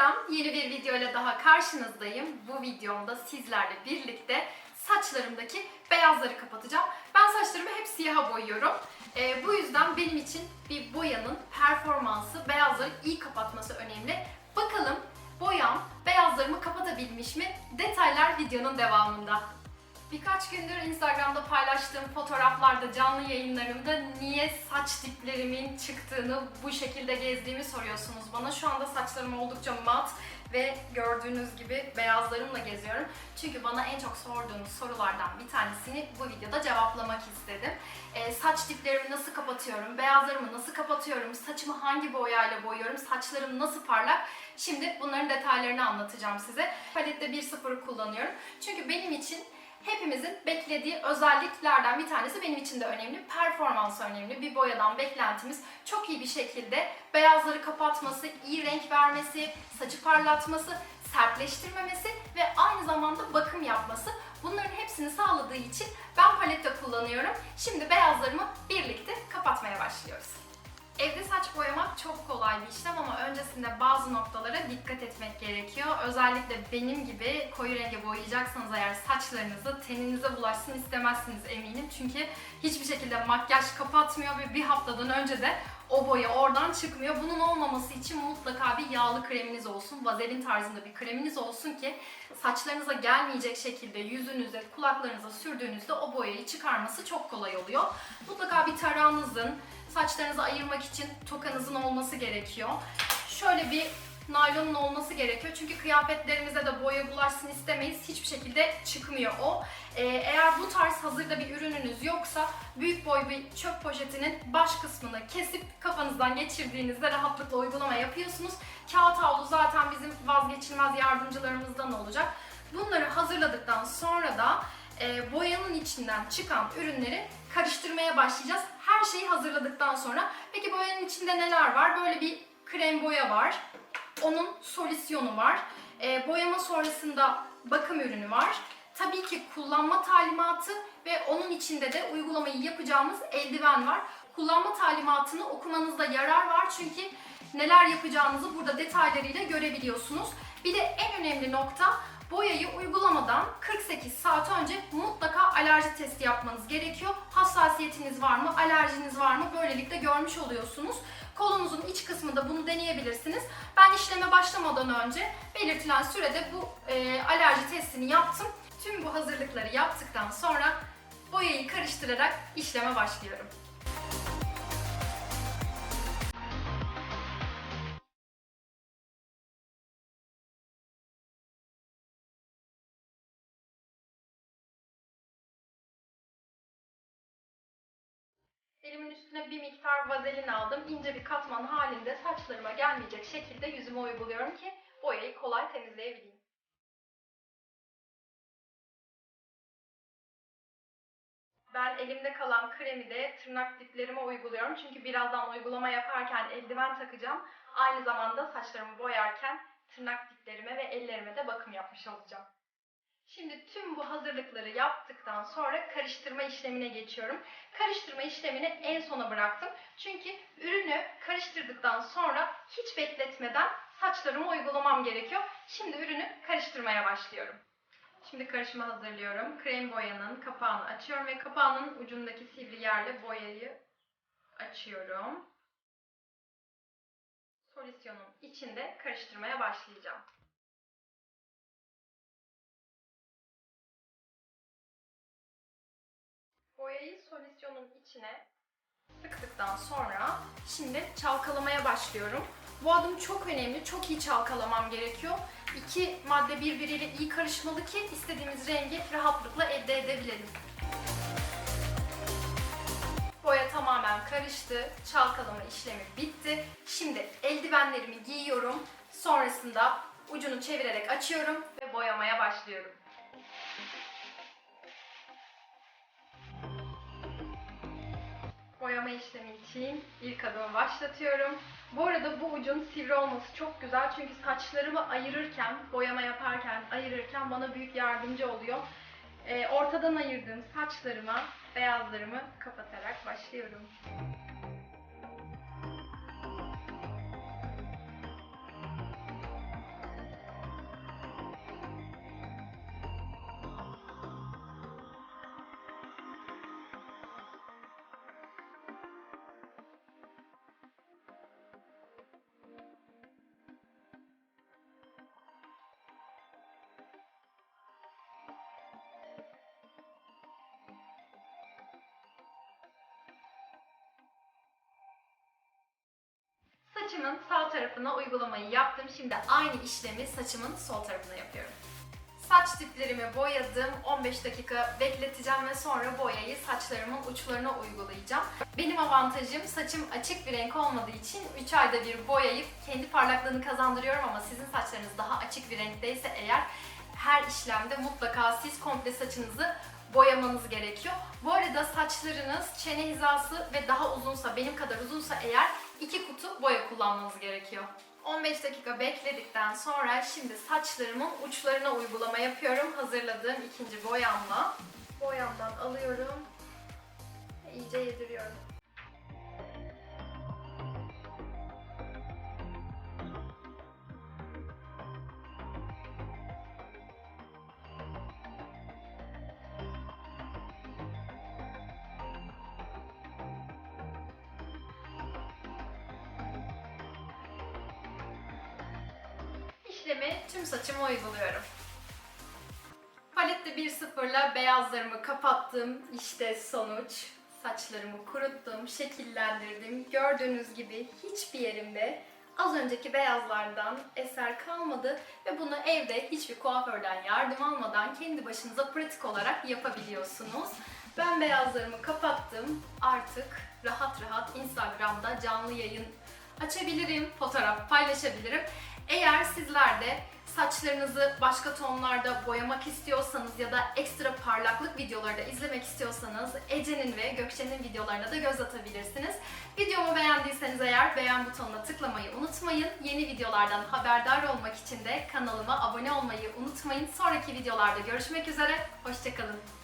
Selam, yeni bir video ile daha karşınızdayım. Bu videomda sizlerle birlikte saçlarımdaki beyazları kapatacağım. Ben saçlarımı hep siyaha boyuyorum. Ee, bu yüzden benim için bir boyanın performansı, beyazları iyi kapatması önemli. Bakalım boyam beyazlarımı kapatabilmiş mi? Detaylar videonun devamında. Birkaç gündür Instagram'da paylaştığım fotoğraflarda, canlı yayınlarımda niye saç diplerimin çıktığını, bu şekilde gezdiğimi soruyorsunuz bana. Şu anda saçlarım oldukça mat ve gördüğünüz gibi beyazlarımla geziyorum. Çünkü bana en çok sorduğunuz sorulardan bir tanesini bu videoda cevaplamak istedim. Ee, saç diplerimi nasıl kapatıyorum, beyazlarımı nasıl kapatıyorum, saçımı hangi boyayla boyuyorum, saçlarım nasıl parlak? Şimdi bunların detaylarını anlatacağım size. Palette 1.0'ı kullanıyorum. Çünkü benim için hepimizin beklediği özelliklerden bir tanesi benim için de önemli. Performans önemli. Bir boyadan beklentimiz çok iyi bir şekilde beyazları kapatması, iyi renk vermesi, saçı parlatması, sertleştirmemesi ve aynı zamanda bakım yapması. Bunların hepsini sağladığı için ben palette kullanıyorum. Şimdi beyazlarımı birlikte kapatmaya başlıyoruz. Evde saç boyamak çok kolay bir işlem ama öncesinde bazı noktalara dikkat etmek gerekiyor. Özellikle benim gibi koyu renge boyayacaksanız eğer saçlarınızı teninize bulaşsın istemezsiniz eminim. Çünkü hiçbir şekilde makyaj kapatmıyor ve bir haftadan önce de o boya oradan çıkmıyor. Bunun olmaması için mutlaka bir yağlı kreminiz olsun, vazelin tarzında bir kreminiz olsun ki saçlarınıza gelmeyecek şekilde yüzünüze, kulaklarınıza sürdüğünüzde o boyayı çıkarması çok kolay oluyor. Mutlaka bir tarağınızın, saçlarınızı ayırmak için tokanızın olması gerekiyor. Şöyle bir naylonun olması gerekiyor. Çünkü kıyafetlerimize de boya bulaşsın istemeyiz. Hiçbir şekilde çıkmıyor o. Ee, eğer bu tarz hazırda bir ürününüz yoksa büyük boy bir çöp poşetinin baş kısmını kesip kafanızdan geçirdiğinizde rahatlıkla uygulama yapıyorsunuz. Kağıt havlu zaten bizim vazgeçilmez yardımcılarımızdan olacak. Bunları hazırladıktan sonra da e, boyanın içinden çıkan ürünleri karıştırmaya başlayacağız. Her şeyi hazırladıktan sonra. Peki boyanın içinde neler var? Böyle bir krem boya var. Onun solüsyonu var. E, boyama sonrasında bakım ürünü var. Tabii ki kullanma talimatı ve onun içinde de uygulamayı yapacağımız eldiven var. Kullanma talimatını okumanızda yarar var çünkü neler yapacağınızı burada detaylarıyla görebiliyorsunuz. Bir de en önemli nokta boyayı uygulamadan 48 saat önce mutlaka alerji testi yapmanız gerekiyor. Hassasiyetiniz var mı, alerjiniz var mı böylelikle görmüş oluyorsunuz. Kolunuzun iç kısmında bunu deneyebilirsiniz. Ben işleme başlamadan önce belirtilen sürede bu e, alerji testini yaptım. Tüm bu hazırlıkları yaptıktan sonra boyayı karıştırarak işleme başlıyorum. Elimin üstüne bir miktar vazelin aldım. İnce bir katman halinde saçlarıma gelmeyecek şekilde yüzüme uyguluyorum ki boyayı kolay temizleyebileyim. Ben elimde kalan kremi de tırnak diplerime uyguluyorum. Çünkü birazdan uygulama yaparken eldiven takacağım. Aynı zamanda saçlarımı boyarken tırnak diplerime ve ellerime de bakım yapmış olacağım. Şimdi tüm bu hazırlıkları yaptıktan sonra karıştırma işlemine geçiyorum. Karıştırma işlemini en sona bıraktım. Çünkü ürünü karıştırdıktan sonra hiç bekletmeden saçlarıma uygulamam gerekiyor. Şimdi ürünü karıştırmaya başlıyorum. Şimdi karışımı hazırlıyorum. Krem boyanın kapağını açıyorum ve kapağının ucundaki sivri yerle boyayı açıyorum. Solüsyonun içinde karıştırmaya başlayacağım. Boyayı solüsyonun içine sıktıktan sonra şimdi çalkalamaya başlıyorum. Bu adım çok önemli. Çok iyi çalkalamam gerekiyor. İki madde birbiriyle iyi karışmalı ki istediğimiz rengi rahatlıkla elde edebilelim. Boya tamamen karıştı. Çalkalama işlemi bitti. Şimdi eldivenlerimi giyiyorum. Sonrasında ucunu çevirerek açıyorum ve boyamaya başlıyorum. Boyama işlemi için ilk adımı başlatıyorum. Bu arada bu ucun sivri olması çok güzel çünkü saçlarımı ayırırken, boyama yaparken, ayırırken bana büyük yardımcı oluyor. Ee, ortadan ayırdığım saçlarıma beyazlarımı kapatarak başlıyorum. Saçımın sağ tarafına uygulamayı yaptım. Şimdi aynı işlemi saçımın sol tarafına yapıyorum. Saç diplerimi boyadım. 15 dakika bekleteceğim ve sonra boyayı saçlarımın uçlarına uygulayacağım. Benim avantajım saçım açık bir renk olmadığı için 3 ayda bir boyayıp kendi parlaklığını kazandırıyorum ama sizin saçlarınız daha açık bir renkteyse eğer her işlemde mutlaka siz komple saçınızı boyamanız gerekiyor. Bu arada saçlarınız çene hizası ve daha uzunsa, benim kadar uzunsa eğer iki kutu boya kullanmanız gerekiyor. 15 dakika bekledikten sonra şimdi saçlarımın uçlarına uygulama yapıyorum. Hazırladığım ikinci boyamla. Boyamdan alıyorum ve iyice yediriyorum. İşlemi tüm saçıma uyguluyorum. Palette 1.0'la beyazlarımı kapattım. İşte sonuç. Saçlarımı kuruttum, şekillendirdim. Gördüğünüz gibi hiçbir yerimde az önceki beyazlardan eser kalmadı ve bunu evde hiçbir kuaförden yardım almadan kendi başınıza pratik olarak yapabiliyorsunuz. Ben beyazlarımı kapattım. Artık rahat rahat Instagram'da canlı yayın açabilirim, fotoğraf paylaşabilirim. Eğer sizler de saçlarınızı başka tonlarda boyamak istiyorsanız ya da ekstra parlaklık videoları da izlemek istiyorsanız Ece'nin ve Gökçe'nin videolarına da göz atabilirsiniz. Videomu beğendiyseniz eğer beğen butonuna tıklamayı unutmayın. Yeni videolardan haberdar olmak için de kanalıma abone olmayı unutmayın. Sonraki videolarda görüşmek üzere, hoşçakalın.